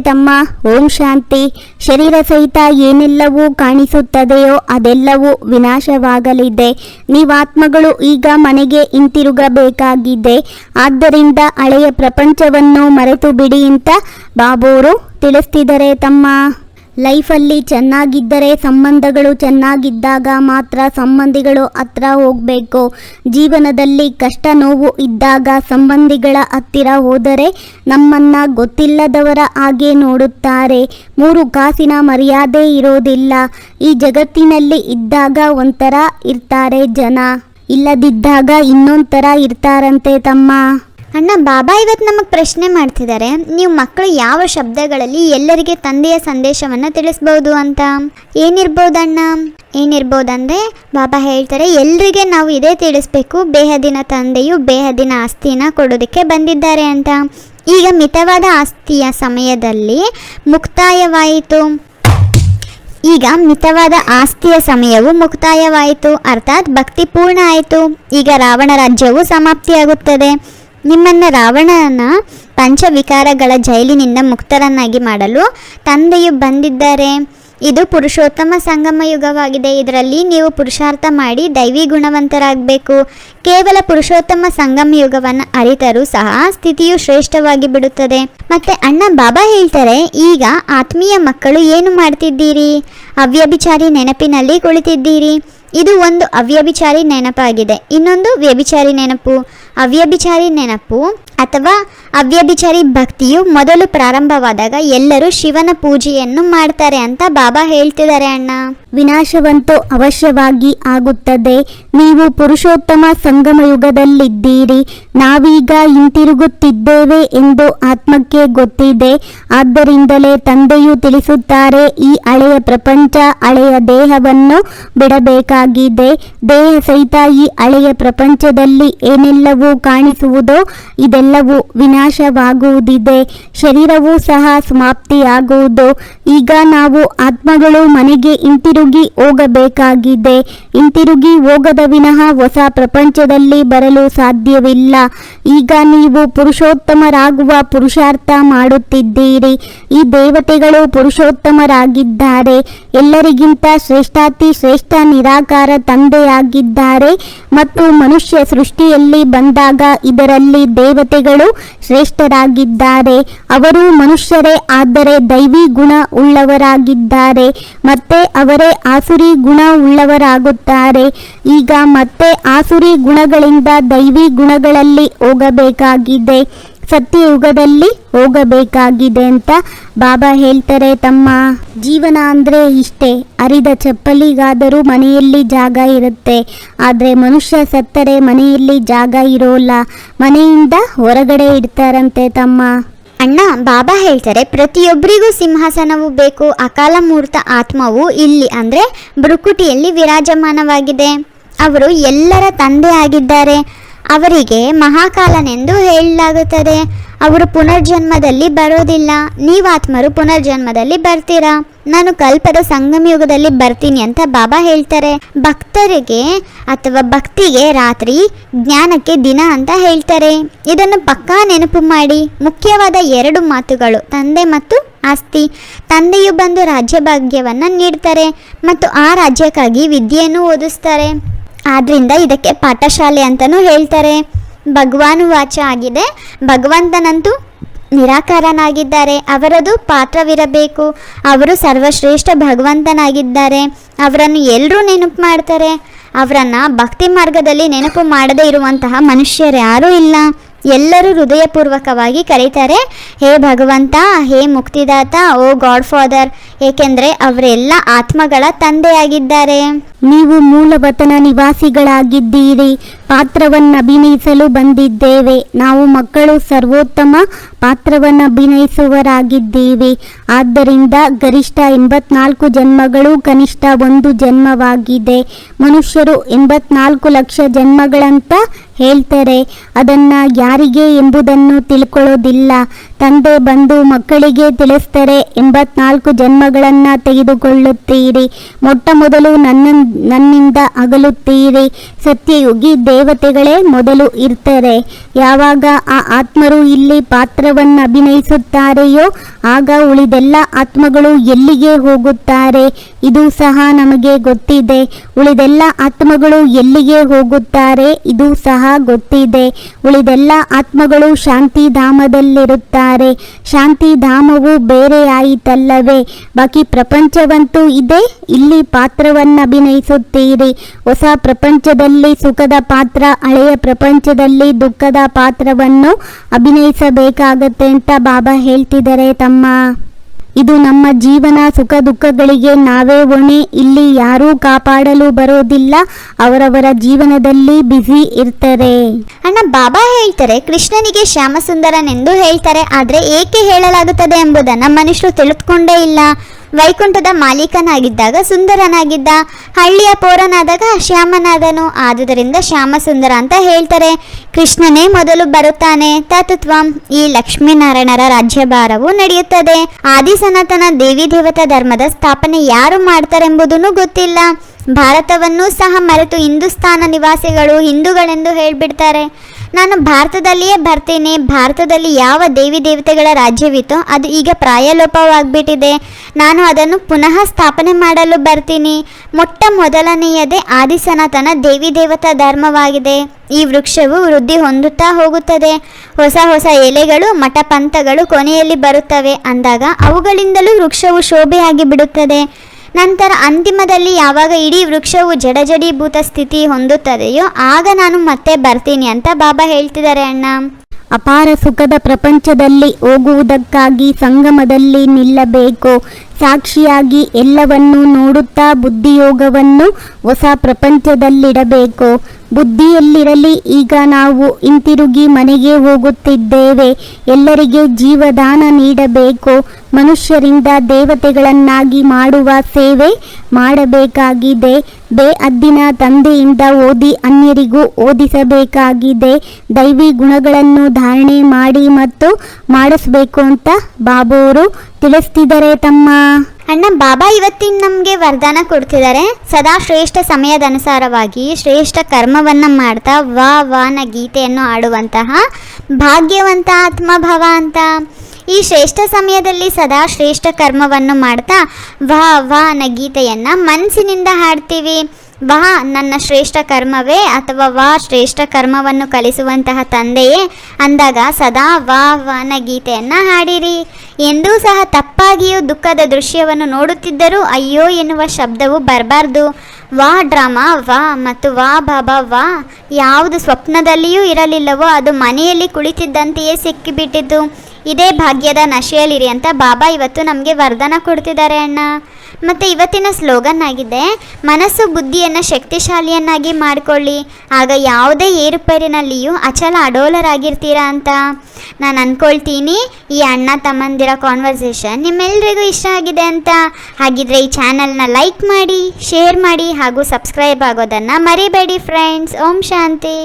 ತಮ್ಮ ಓಂ ಶಾಂತಿ. ಶರೀರ ಸಹಿತ ಏನೆಲ್ಲವೂ ಕಾಣಿಸುತ್ತದೆಯೋ ಅದೆಲ್ಲವೂ ವಿನಾಶವಾಗಲಿದೆ. ನೀವಾತ್ಮಗಳು ಈಗ ಮನೆಗೆ ಹಿಂತಿರುಗಬೇಕಾಗಿದೆ. ಆದ್ದರಿಂದ ಹಳೆಯ ಪ್ರಪಂಚವನ್ನು ಮರೆತು ಬಿಡಿ ಅಂತ ಬಾಬೂರು ತಿಳಿಸ್ತಿದ್ದಾರೆ ತಮ್ಮ. ಲೈಫಲ್ಲಿ ಚೆನ್ನಾಗಿದ್ದರೆ ಸಂಬಂಧಗಳು ಚೆನ್ನಾಗಿದ್ದಾಗ ಮಾತ್ರ ಸಂಬಂಧಿಗಳು ಹತ್ರ ಹೋಗಬೇಕು. ಜೀವನದಲ್ಲಿ ಕಷ್ಟ ನೋವು ಇದ್ದಾಗ ಸಂಬಂಧಿಗಳ ಹತ್ತಿರ ಹೋದರೆ ನಮ್ಮನ್ನು ಗೊತ್ತಿಲ್ಲದವರ ಹಾಗೆ ನೋಡುತ್ತಾರೆ. ಮೂರು ಕಾಸಿನ ಮರ್ಯಾದೆ ಇರೋದಿಲ್ಲ. ಈ ಜಗತ್ತಿನಲ್ಲಿ ಇದ್ದಾಗ ಒಂಥರ ಇರ್ತಾರೆ ಜನ. ಇಲ್ಲದಿದ್ದಾಗ ಇನ್ನೊಂಥರ ಇರ್ತಾರಂತೆ ತಮ್ಮ. ಅಣ್ಣ, ಬಾಬಾ ಇವತ್ತು ನಮಗೆ ಪ್ರಶ್ನೆ ಮಾಡ್ತಿದ್ದಾರೆ ನೀವು ಮಕ್ಕಳು ಯಾವ ಶಬ್ದಗಳಲ್ಲಿ ಎಲ್ಲರಿಗೆ ತಂದೆಯ ಸಂದೇಶವನ್ನು ತಿಳಿಸ್ಬೋದು ಅಂತ? ಏನಿರ್ಬೋದಣ್ಣ? ಏನಿರ್ಬೋದಂದ್ರೆ, ಬಾಬಾ ಹೇಳ್ತಾರೆ, ಎಲ್ರಿಗೆ ನಾವು ಇದೇ ತಿಳಿಸ್ಬೇಕು, ಬೇಹದಿನ ತಂದೆಯು ಬೇಹದಿನ ಆಸ್ತಿನ ಕೊಡೋದಕ್ಕೆ ಬಂದಿದ್ದಾರೆ ಅಂತ. ಈಗ ಮಿತವಾದ ಆಸ್ತಿಯ ಸಮಯದಲ್ಲಿ ಮುಕ್ತಾಯವಾಯಿತು. ಈಗ ಮಿತವಾದ ಆಸ್ತಿಯ ಸಮಯವು ಮುಕ್ತಾಯವಾಯಿತು, ಅರ್ಥಾತ್ ಭಕ್ತಿ ಪೂರ್ಣ ಆಯಿತು. ಈಗ ರಾವಣ ರಾಜ್ಯವು ಸಮಾಪ್ತಿಯಾಗುತ್ತದೆ. ನಿಮ್ಮನ್ನ ರಾವಣನ ಪಂಚವಿಕಾರಗಳ ಜೈಲಿನಿಂದ ಮುಕ್ತರನ್ನಾಗಿ ಮಾಡಲು ತಂದೆಯು ಬಂದಿದ್ದಾರೆ, ಇದು ಪುರುಷೋತ್ತಮ ಸಂಗಮ ಯುಗವಾಗಿದೆ. ಇದರಲ್ಲಿ ನೀವು ಪುರುಷಾರ್ಥ ಮಾಡಿ ದೈವಿ ಗುಣವಂತರಾಗಬೇಕು. ಕೇವಲ ಪುರುಷೋತ್ತಮ ಸಂಗಮ ಯುಗವನ್ನು ಅರಿತರೂ ಸಹ ಸ್ಥಿತಿಯು ಶ್ರೇಷ್ಠವಾಗಿ ಬಿಡುತ್ತದೆ. ಮತ್ತೆ ಅಣ್ಣ ಬಾಬಾ ಹೇಳ್ತಾರೆ, ಈಗ ಆತ್ಮೀಯ ಮಕ್ಕಳು ಏನು ಮಾಡ್ತಿದ್ದೀರಿ? ಅವ್ಯಭಿಚಾರಿ ನೆನಪಿನಲ್ಲಿ ಕುಳಿತಿದ್ದೀರಿ. ಇದು ಒಂದು ಅವ್ಯಭಿಚಾರಿ ನೆನಪಾಗಿದೆ. ಇನ್ನೊಂದು ವ್ಯಭಿಚಾರಿ ನೆನಪು. ಅವ್ಯಭಿಚಾರಿ ನೆನಪು ಅಥವಾ ಅವ್ಯಭಿಚಾರಿ ಭಕ್ತಿಯು ಮೊದಲು ಪ್ರಾರಂಭವಾದಾಗ ಎಲ್ಲರೂ ಶಿವನ ಪೂಜೆಯನ್ನು ಮಾಡ್ತಾರೆ ಅಂತ ಬಾಬಾ ಹೇಳ್ತಿದ್ದಾರೆ ಅಣ್ಣ. ವಿನಾಶವಂತೂ ಅವಶ್ಯವಾಗಿ ಆಗುತ್ತದೆ. ನೀವು ಪುರುಷೋತ್ತಮ ಸಂಗಮ ಯುಗದಲ್ಲಿದ್ದೀರಿ ನಾವೀಗ ಹಿಂತಿರುಗುತ್ತಿದ್ದೇವೆ ಎಂದು ಆತ್ಮಕ್ಕೆ ಗೊತ್ತಿದೆ. ಆದ್ದರಿಂದಲೇ ತಂದೆಯು ತಿಳಿಸುತ್ತಾರೆ, ಈ ಹಳೆಯ ಪ್ರಪಂಚ ಹಳೆಯ ದೇಹವನ್ನು ಬಿಡಬೇಕಾಗಿದೆ. ದೇಹ ಸಹಿತ ಈ ಹಳೆಯ ಪ್ರಪಂಚದಲ್ಲಿ ಏನೆಲ್ಲವೂ ಕಾಣಿಸುವುದೋ, ಇದೆಲ್ಲವೂ ವಿನಾಶವಾಗುವುದಿದೆ. ಶರೀರವೂ ಸಹ ಸಮಾಪ್ತಿಯಾಗುವುದು. ಈಗ ನಾವು ಆತ್ಮಗಳು ಮನೆಗೆ ಹಿಂತಿರುಗಿ ಹೋಗಬೇಕಾಗಿದೆ. ಹಿಂತಿರುಗಿ ಹೋಗದ ವಿನಃ ಹೊಸ ಪ್ರಪಂಚದಲ್ಲಿ ಬರಲು ಸಾಧ್ಯವಿಲ್ಲ. ಈಗ ನೀವು ಪುರುಷೋತ್ತಮರಾಗುವ ಪುರುಷಾರ್ಥ ಮಾಡುತ್ತಿದ್ದೀರಿ. ಈ ದೇವತೆಗಳು ಪುರುಷೋತ್ತಮರಾಗಿದ್ದಾರೆ. ಎಲ್ಲರಿಗಿಂತ ಶ್ರೇಷ್ಠಾತಿ ಶ್ರೇಷ್ಠ ನಿರಾಕಾರ ತಂದೆಯಾಗಿದ್ದಾರೆ. ಮತ್ತು ಮನುಷ್ಯ ಸೃಷ್ಟಿಯಲ್ಲಿ ಬಂದಾಗ ಇದರಲ್ಲಿ ದೇವತೆಗಳು ಶ್ರೇಷ್ಠರಾಗಿದ್ದಾರೆ. ಅವರು ಮನುಷ್ಯರೇ, ಆದರೆ ದೈವಿ ಗುಣ ಉಳ್ಳವರಾಗಿದ್ದಾರೆ. ಮತ್ತೆ ಅವರೇ ಆಸುರಿ ಗುಣ ಉಳ್ಳವರಾಗುತ್ತಾರೆ. ಈಗ ಮತ್ತೆ ಆಸುರಿ ಗುಣಗಳಿಂದ ದೈವಿ ಗುಣಗಳಲ್ಲಿ ಹೋಗಬೇಕಾಗಿದೆ. ಸತ್ಯಯುಗದಲ್ಲಿ ಹೋಗಬೇಕಾಗಿದೆ ಅಂತ ಬಾಬಾ ಹೇಳ್ತಾರೆ, ತಮ್ಮ ಜೀವನ ಅಂದರೆ ಇಷ್ಟೇ. ಅರಿದ ಚಪ್ಪಲಿಗಾದರೂ ಮನೆಯಲ್ಲಿ ಜಾಗ ಇರುತ್ತೆ. ಆದರೆ ಮನುಷ್ಯ ಸತ್ತರೆ ಮನೆಯಲ್ಲಿ ಜಾಗ ಇರೋಲ್ಲ. ಮನೆಯಿಂದ ಹೊರಗಡೆ ಇಡ್ತಾರಂತೆ ತಮ್ಮ. ಅಣ್ಣ, ಬಾಬಾ ಹೇಳ್ತಾರೆ, ಪ್ರತಿಯೊಬ್ಬರಿಗೂ ಸಿಂಹಾಸನವು ಬೇಕು, ಅಕಾಲ ಮೂರ್ತ ಆತ್ಮವು ಇಲ್ಲಿ ಅಂದರೆ ಬ್ರುಕುಟಿಯಲ್ಲಿ ವಿರಾಜಮಾನವಾಗಿದೆ. ಅವರು ಎಲ್ಲರ ತಂದೆ ಆಗಿದ್ದಾರೆ. ಅವರಿಗೆ ಮಹಾಕಾಲನೆಂದು ಹೇಳಲಾಗುತ್ತದೆ. ಅವರು ಪುನರ್ಜನ್ಮದಲ್ಲಿ ಬರೋದಿಲ್ಲ. ನೀವಾತ್ಮರು ಪುನರ್ಜನ್ಮದಲ್ಲಿ ಬರ್ತೀರಾ? ನಾನು ಕಲ್ಪದ ಸಂಗಮಯುಗದಲ್ಲಿ ಬರ್ತೀನಿ ಅಂತ ಬಾಬಾ ಹೇಳ್ತಾರೆ. ಭಕ್ತರಿಗೆ ಅಥವಾ ಭಕ್ತಿಗೆ ರಾತ್ರಿ, ಜ್ಞಾನಕ್ಕೆ ದಿನ ಅಂತ ಹೇಳ್ತಾರೆ. ಇದನ್ನು ಪಕ್ಕಾ ನೆನಪು ಮಾಡಿ. ಮುಖ್ಯವಾದ ಎರಡು ಮಾತುಗಳು, ತಂದೆ ಮತ್ತು ಆಸ್ತಿ. ತಂದೆಯು ಬಂದು ರಾಜ್ಯಭಾಗ್ಯವನ್ನು ನೀಡ್ತಾರೆ ಮತ್ತು ಆ ರಾಜ್ಯಕ್ಕಾಗಿ ವಿದ್ಯೆಯನ್ನು ಓದಿಸ್ತಾರೆ. ಆದ್ರಿಂದ ಇದಕ್ಕೆ ಪಾಠಶಾಲೆ ಅಂತಲೂ ಹೇಳ್ತಾರೆ. ಭಗವಾನು ವಾಚ ಆಗಿದೆ. ಭಗವಂತನಂತೂ ನಿರಾಕಾರನಾಗಿದ್ದಾರೆ. ಅವರದು ಪಾತ್ರವಿರಬೇಕು. ಅವರು ಸರ್ವಶ್ರೇಷ್ಠ ಭಗವಂತನಾಗಿದ್ದಾರೆ. ಅವರನ್ನು ಎಲ್ಲರೂ ನೆನಪು ಮಾಡ್ತಾರೆ. ಅವರನ್ನು ಭಕ್ತಿ ಮಾರ್ಗದಲ್ಲಿ ನೆನಪು ಮಾಡದೇ ಇರುವಂತಹ ಮನುಷ್ಯರು ಯಾರೂ ಇಲ್ಲ. ಎಲ್ಲರೂ ಹೃದಯಪೂರ್ವಕವಾಗಿ ಕರೀತಾರೆ, ಹೇ ಭಗವಂತ, ಹೇ ಮುಕ್ತಿದಾತ, ಓ ಗಾಡ್ ಫಾದರ್ ಏಕೆಂದರೆ ಅವರೆಲ್ಲ ಆತ್ಮಗಳ ತಂದೆಯಾಗಿದ್ದಾರೆ. ನೀವು ಮೂಲವತನ ನಿವಾಸಿಗಳಾಗಿದ್ದೀರಿ. ಪಾತ್ರವನ್ನು ಅಭಿನಯಿಸಲು ಬಂದಿದ್ದೇವೆ. ನಾವು ಮಕ್ಕಳು ಸರ್ವೋತ್ತಮ ಪಾತ್ರವನ್ನು ಅಭಿನಯಿಸುವರಾಗಿದ್ದೀವಿ ಆದ್ದರಿಂದ ಗರಿಷ್ಠ ಎಂಬತ್ನಾಲ್ಕು ಜನ್ಮಗಳು ಕನಿಷ್ಠ ಒಂದು ಜನ್ಮವಾಗಿದೆ. ಮನುಷ್ಯರು ಎಂಬತ್ನಾಲ್ಕು ಲಕ್ಷ ಜನ್ಮಗಳಂತ ಹೇಳ್ತಾರೆ. ಅದನ್ನು ಯಾರಿಗೆ ಎಂಬುದನ್ನು ತಿಳ್ಕೊಳ್ಳೋದಿಲ್ಲ. ತಂದೆ ಬಂದು ಮಕ್ಕಳಿಗೆ ತಿಳಿಸ್ತಾರೆ, ಎಂಬತ್ನಾಲ್ಕು ಜನ್ಮಗಳನ್ನು ತೆಗೆದುಕೊಳ್ಳುತ್ತೀರಿ. ಮೊಟ್ಟ ಮೊದಲು ನನ್ನ ನನ್ನಿಂದ ಅಗಲುತ್ತೀರಿ. ಸತ್ಯಯುಗಿ ದೇವತೆಗಳೇ ಮೊದಲು ಇರ್ತಾರೆ. ಯಾವಾಗ ಆ ಆತ್ಮರು ಇಲ್ಲಿ ಪಾತ್ರವನ್ನು ಅಭಿನಯಿಸುತ್ತಾರೆಯೋ, ಆಗ ಉಳಿದೆಲ್ಲ ಆತ್ಮಗಳು ಎಲ್ಲಿಗೆ ಹೋಗುತ್ತಾರೆ? ಇದು ಸಹ ನಮಗೆ ಗೊತ್ತಿದೆ. ಉಳಿದೆಲ್ಲ ಆತ್ಮಗಳು ಎಲ್ಲಿಗೆ ಹೋಗುತ್ತಾರೆ? ಇದು ಸಹ ಗೊತ್ತಿದೆ. ಉಳಿದೆಲ್ಲ ಆತ್ಮಗಳು ಶಾಂತಿಧಾಮದಲ್ಲಿರುತ್ತಾರೆ. ಶಾಂತಿಧಾಮವು ಬೇರೆ ಆಯಿತಲ್ಲವೇ ಬಾಕಿ ಪ್ರಪಂಚವಂತೂ ಇದೆ, ಇಲ್ಲಿ ಪಾತ್ರವನ್ನು ಅಭಿನಯಿಸುತ್ತೀರಿ ಹೊಸ ಪ್ರಪಂಚದಲ್ಲಿ ಸುಖದ ಪಾತ್ರ, ಹಳೆಯ ಪ್ರಪಂಚದಲ್ಲಿ ದುಃಖದ ಪಾತ್ರವನ್ನು ಅಭಿನಯಿಸಬೇಕಾಗತ್ತೆ ಅಂತ ಬಾಬಾ ಹೇಳ್ತಿದ್ದಾರೆ ತಮ್ಮ. ಇದು ನಮ್ಮ ಜೀವನ ಸುಖ ದುಃಖಗಳಿಗೆ ನಾವೇ ಹೊಣೆ. ಇಲ್ಲಿ ಯಾರೂ ಕಾಪಾಡಲು ಬರೋದಿಲ್ಲ. ಅವರವರ ಜೀವನದಲ್ಲಿ ಬಿಸಿ ಇರ್ತಾರೆ. ಅಣ್ಣ, ಬಾಬಾ ಹೇಳ್ತಾರೆ, ಕೃಷ್ಣನಿಗೆ ಶ್ಯಾಮಸುಂದರನೆಂದು ಹೇಳ್ತಾರೆ. ಆದರೆ ಏಕೆ ಹೇಳಲಾಗುತ್ತದೆ ಎಂಬುದನ್ನು ಮನುಷ್ಯರು ತಿಳಿದುಕೊಂಡೇ ಇಲ್ಲ. ವೈಕುಂಠದ ಮಾಲೀಕನಾಗಿದ್ದಾಗ ಸುಂದರನಾಗಿದ್ದ ಹಳ್ಳಿಯ ಪೋರನಾದಾಗ ಶ್ಯಾಮನಾದನು. ಆದುದರಿಂದ ಶ್ಯಾಮಸುಂದರ ಅಂತ ಹೇಳ್ತಾರೆ. ಕೃಷ್ಣನೇ ಮೊದಲು ಬರುತ್ತಾನೆ. ತತ್ವಂ ಈ ಲಕ್ಷ್ಮೀನಾರಾಯಣರ ರಾಜ್ಯಭಾರವು ನಡೆಯುತ್ತದೆ. ಆದಿ ಸನಾತನ ದೇವಿ ದೇವತಾ ಧರ್ಮದ ಸ್ಥಾಪನೆ ಯಾರು ಮಾಡ್ತಾರೆಂಬುದನ್ನು ಗೊತ್ತಿಲ್ಲ. ಭಾರತವನ್ನು ಸಹ ಮರೆತು ಹಿಂದೂಸ್ತಾನ ನಿವಾಸಿಗಳು ಹಿಂದೂಗಳೆಂದು ಹೇಳಿಬಿಡ್ತಾರೆ. ನಾನು ಭಾರತದಲ್ಲಿಯೇ ಬರ್ತೀನಿ, ಭಾರತದಲ್ಲಿ ಯಾವ ದೇವಿ ದೇವತೆಗಳ ರಾಜ್ಯವಿತ್ತೋ ಅದು ಈಗ ಪ್ರಾಯಲೋಪವಾಗಿಬಿಟ್ಟಿದೆ. ನಾನು ಅದನ್ನು ಪುನಃ ಸ್ಥಾಪನೆ ಮಾಡಲು ಬರ್ತೀನಿ. ಮೊಟ್ಟ ಮೊದಲನೆಯದೇ ಆದಿಸನಾತನ ದೇವಿ ದೇವತಾ ಧರ್ಮವಾಗಿದೆ. ಈ ವೃಕ್ಷವು ವೃದ್ಧಿ ಹೊಂದುತ್ತಾ ಹೋಗುತ್ತದೆ. ಹೊಸ ಹೊಸ ಎಲೆಗಳು, ಮಠಪಂಥಗಳು ಕೊನೆಯಲ್ಲಿ ಬರುತ್ತವೆ. ಅಂದಾಗ ಅವುಗಳಿಂದಲೂ ವೃಕ್ಷವು ಶೋಭೆಯಾಗಿ ಬಿಡುತ್ತದೆ. ನಂತರ ಅಂತಿಮದಲ್ಲಿ ಯಾವಾಗ ಇಡೀ ವೃಕ್ಷವು ಜಡಜಡೀಭೂತ ಸ್ಥಿತಿ ಹೊಂದುತ್ತದೆಯೋ ಆಗ ನಾನು ಮತ್ತೆ ಬರ್ತೀನಿ ಅಂತ ಬಾಬಾ ಹೇಳ್ತಿದ್ದಾರೆ ಅಣ್ಣ. ಅಪಾರ ಸುಖದ ಪ್ರಪಂಚದಲ್ಲಿ ಹೋಗುವುದಕ್ಕಾಗಿ ಸಂಗಮದಲ್ಲಿ ನಿಲ್ಲಬೇಕು. ಸಾಕ್ಷಿಯಾಗಿ ಎಲ್ಲವನ್ನೂ ನೋಡುತ್ತಾ ಬುದ್ಧಿಯೋಗವನ್ನು ಹೊಸ ಪ್ರಪಂಚದಲ್ಲಿಡಬೇಕು. ಬುದ್ಧಿಯಲ್ಲಿರಲಿ, ಈಗ ನಾವು ಹಿಂತಿರುಗಿ ಮನೆಗೆ ಹೋಗುತ್ತಿದ್ದೇವೆ. ಎಲ್ಲರಿಗೆ ಜೀವದಾನ ನೀಡಬೇಕು. ಮನುಷ್ಯರಿಂದ ದೇವತೆಗಳನ್ನಾಗಿ ಮಾಡುವ ಸೇವೆ ಮಾಡಬೇಕಾಗಿದೆ. ಬೇಅದ್ದಿನ ತಂದೆಯಿಂದ ಓದಿ ಅನ್ಯರಿಗೂ ಓದಿಸಬೇಕಾಗಿದೆ. ದೈವಿ ಗುಣಗಳನ್ನು ಧಾರಣೆ ಮಾಡಿ ಮತ್ತು ಮಾಡಿಸಬೇಕು ಅಂತ ಬಾಬೋರು ತಿಳಿಸ್ತಿದ್ದಾರೆ ತಮ್ಮ ಅಣ್ಣ, ಬಾಬಾ ಇವತ್ತಿನ ನಮಗೆ ವರದಾನ ಕೊಡ್ತಿದ್ದಾರೆ ಸದಾ ಶ್ರೇಷ್ಠ ಸಮಯದ ಅನುಸಾರವಾಗಿ ಶ್ರೇಷ್ಠ ಕರ್ಮವನ್ನು ಮಾಡ್ತಾ ವಾ ವಾನ ಗೀತೆಯನ್ನು ಆಡುವಂತಹ ಭಾಗ್ಯವಂತ ಆತ್ಮಭವ ಅಂತ ಈ ಶ್ರೇಷ್ಠ ಸಮಯದಲ್ಲಿ ಸದಾ ಶ್ರೇಷ್ಠ ಕರ್ಮವನ್ನು ಮಾಡ್ತಾ ವಾ ವಾನ ಗೀತೆಯನ್ನು ಮನಸ್ಸಿನಿಂದ ಹಾಡ್ತೀವಿ. ವಾ, ನನ್ನ ಶ್ರೇಷ್ಠ ಕರ್ಮವೇ ಅಥವಾ ವಾ, ಶ್ರೇಷ್ಠ ಕರ್ಮವನ್ನು ಕಲಿಸುವಂತಹ ತಂದೆಯೇ ಅಂದಾಗ ಸದಾ ವಾ, ವಾನ ಗೀತೆಯನ್ನು ಹಾಡಿರಿ. ಎಂದೂ ಸಹ ತಪ್ಪಾಗಿಯೂ ದುಃಖದ ದೃಶ್ಯವನ್ನು ನೋಡುತ್ತಿದ್ದರೂ ಅಯ್ಯೋ ಎನ್ನುವ ಶಬ್ದವು ಬರಬಾರ್ದು. ವಾ, ಡ್ರಾಮಾ, ವಾ ಮತ್ತು ವಾ, ಬಾಬಾ, ವಾ ಯಾವುದು ಸ್ವಪ್ನದಲ್ಲಿಯೂ ಇರಲಿಲ್ಲವೋ ಅದು ಮನೆಯಲ್ಲಿ ಕುಳಿತಿದ್ದಂತೆಯೇ ಸಿಕ್ಕಿಬಿಟ್ಟಿದ್ದು. ಇದೇ ಭಾಗ್ಯದ ನಶೆಯಲ್ಲಿರಿ ಅಂತ ಬಾಬಾ ಇವತ್ತು ನಮಗೆ ವರದಾನ ಕೊಡ್ತಿದ್ದಾರೆ ಅಣ್ಣ. ಮತ್ತು ಇವತ್ತಿನ ಸ್ಲೋಗನ್ ಆಗಿದೆ, ಮನಸ್ಸು ಬುದ್ಧಿಯನ್ನು ಶಕ್ತಿಶಾಲಿಯನ್ನಾಗಿ ಮಾಡಿಕೊಳ್ಳಿ. ಆಗ ಯಾವುದೇ ಏರುಪೇರಿನಲ್ಲಿಯೂ ಅಚಲ ಅಡೋಲರಾಗಿರ್ತೀರಾ ಅಂತ ನಾನು ಅಂದ್ಕೊಳ್ತೀನಿ ಈ ಅಣ್ಣ ತಮ್ಮಂದಿರ ಕಾನ್ವರ್ಸೇಷನ್ ನಿಮ್ಮೆಲ್ರಿಗೂ ಇಷ್ಟ ಆಗಿದೆ ಅಂತ. ಹಾಗಿದ್ರೆ ಈ ಚಾನಲ್ನ ಲೈಕ್ ಮಾಡಿ ಶೇರ್ ಮಾಡಿ ಹಾಗೂ ಸಬ್ಸ್ಕ್ರೈಬ್ ಆಗೋದನ್ನು ಮರಿಬೇಡಿ ಫ್ರೆಂಡ್ಸ್ ಓಂ ಶಾಂತಿ.